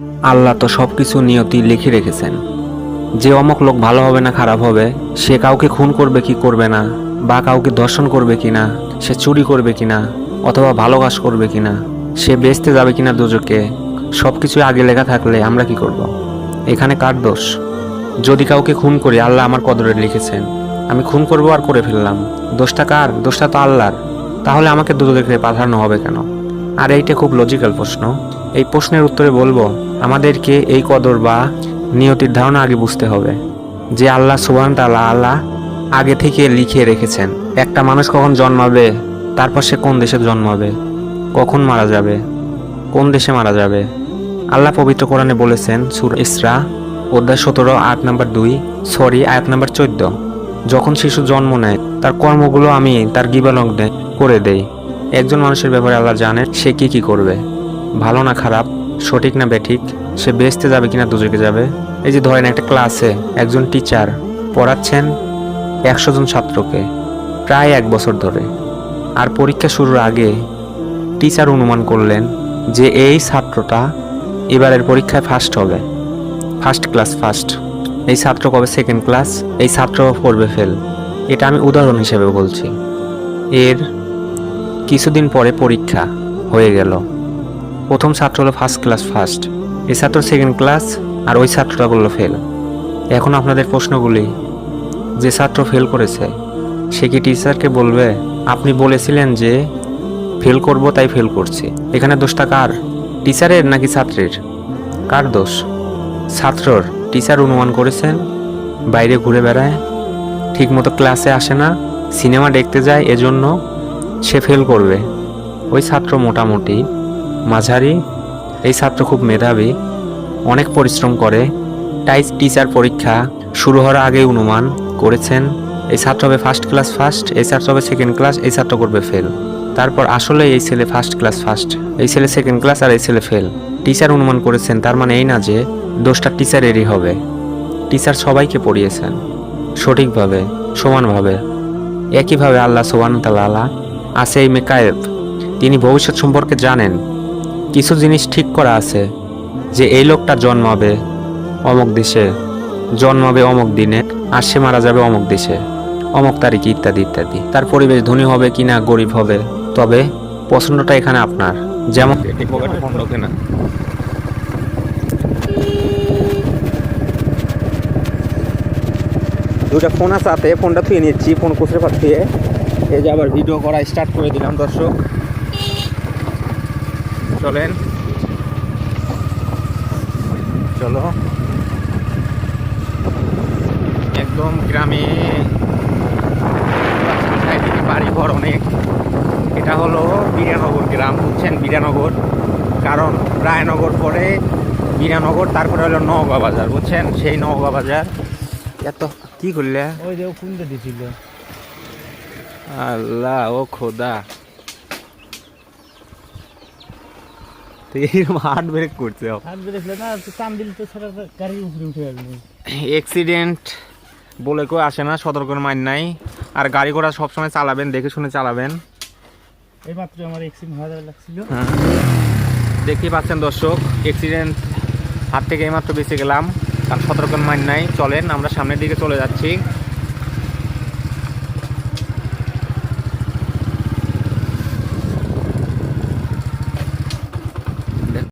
আল্লাহ তো সব কিছু নিয়তি লিখে রেখেছেন। যে অমক লোক ভালো হবে না খারাপ হবে, সে কাউকে খুন করবে কি করবে না, বা কাউকে দর্শন করবে কি না, সে চুরি করবে কি না, অথবা ভালো কাজ করবে কি না, সে বেচতে যাবে কিনা দুজকে সব কিছু আগে লেখা থাকলে আমরা কি করব। এখানে কার দোষ? যদি কাউকে খুন করি, আল্লাহ আমার কদরে লিখেছেন। আমি খুন করব আর করে ফেললাম। দোষটা কার? দোষটা তো আল্লাহর। তাহলে আমাকে দুজকে পাঠানো হবে কেন? আর এইটা খুব লজিক্যাল প্রশ্ন। এই প্রশ্নের উত্তরে বলব আমাদেরকে এই কদর বা নিয়তির ধারণা আগে বুঝতে হবে যে আল্লাহ সুবান তালা আল্লাহ আগে থেকে লিখে রেখেছেন। একটা মানুষ কখন জন্মাবে, তারপর সে কোন দেশে জন্মাবে, কখন মারা যাবে, কোন দেশে মারা যাবে। আল্লাহ পবিত্র কোরআনে বলেছেন, সুর ইসরা, অধ্যায় সতেরো আট নাম্বার দুই, সরি, আয়াত নাম্বার চোদ্দ। যখন শিশু জন্ম নেয়, তার কর্মগুলো আমি তার গিবালগ্নে করে দেই। একজন মানুষের ব্যাপারে আল্লাহ জানে সে কি কি করবে। ভালো না খারাপ সঠিক না বেঠিক? সে বেচতে যাবে কিনা দুজকে যাবে? এই যে ধরেন একটা ক্লাসে একজন টিচার পড়াচ্ছেন একশো জন ছাত্রকে প্রায় এক বছর ধরে। আর পরীক্ষা শুরুর আগে টিচার অনুমান করলেন যে এই ছাত্রটা এবারের পরীক্ষায় ফার্স্ট হবে। ফার্স্ট ক্লাস ফার্স্ট এই ছাত্র কবে সেকেন্ড ক্লাস এই ছাত্র পড়বে ফেল এটা আমি উদাহরণ হিসেবে বলছি। এর কিছুদিন পরে পরীক্ষা হয়ে গেল। প্রথম ছাত্র হলো ফার্স্ট ক্লাস ফার্স্ট এই ছাত্র সেকেন্ড ক্লাস আর ওই ছাত্রটা করল ফেল এখন আপনাদের প্রশ্নগুলি, যে ছাত্র ফেল করেছে, সে কি টিচারকে বলবে, আপনি বলেছিলেন যে ফেল করব, তাই ফেল করছি। এখানে দোষটা কার? টিচারের নাকি ছাত্রের? কার দোষ? ছাত্রর। টিচার অনুমান করেছেন, বাইরে ঘুরে বেড়ায়, ঠিকমতো ক্লাসে আসে না সিনেমা দেখতে যায়, এজন্য সে ফেল করবে। ওই ছাত্র মোটামুটি মাঝারি। এই ছাত্র খুব মেধাবী। অনেক পরিশ্রম করে। তাই টিচার পরীক্ষা শুরু হওয়ার আগে অনুমান করেছেন, এই ছাত্র হবে ফার্স্ট ক্লাস ফার্স্ট এই ছাত্র হবে সেকেন্ড ক্লাস এই ছাত্র করবে ফেল তারপর আসলে এই ছেলে ফার্স্ট ক্লাস ফার্স্ট এই ছেলে সেকেন্ড ক্লাস আর এই ছেলে ফেল টিচার অনুমান করেছেন, তার মানে এই না যে দোষটা টিচারেরই হবে। টিচার সবাইকে পড়িয়েছেন, সঠিকভাবে, সমানভাবে। একইভাবে আল্লাহ সোবান তালা আছে এই মেকায়েব তিনি ভবিষ্যৎ সম্পর্কে জানেন। কিছু জিনিস ঠিক করা আছে যে এই লোকটা জন্মাবে অমক দেশে জন্মাবে অমক দিনে আর সে মারা যাবে অমক দেশে অমক তারিখে ইত্যাদি ইত্যাদি। তার পরিবেশ ধনী হবে কি না গরিব হবে তবে পছন্দটা এখানে আপনার। যেমন দুটা ফোন আছে হাতে ফোনটা থুয়ে নিচ্ছি ফোন কুচরে পার এই যে আবার ভিডিও করা স্টার্ট করে দিলাম দর্শক। চলেন। চলো। একদম গ্রামে। চারিদিকে বাড়ি ঘর অনেক। এটা হলো বিরানগর গ্রাম বুঝছেন? বিরানগর। কারণ রায়নগর পরে বিরানগর তারপরে হলো নওগাঁ বাজার বুঝছেন? সেই নওগাঁ বাজার। এত কি করলে? ওই যে দিছিল। আল্লাহ ও খোদা। তো এরকম হার্ট ব্রেক করছে। হাত বেড়েছিল না টান দিল তো সেটা গাড়ির উপরে উঠে আসবে অ্যাক্সিডেন্ট বলে কেউ আসে না সতর্কের মাইন নাই। আর গাড়ি ঘোড়া সবসময় চালাবেন দেখে শুনে চালাবেন। আমার লাগছিল। হ্যাঁ। দেখতেই পাচ্ছেন দর্শক অ্যাক্সিডেন্ট হাত থেকে এইমাত্র বেঁচে গেলাম। কারণ সতর্কের মাইন নাই চলেন আমরা সামনের দিকে চলে যাচ্ছি।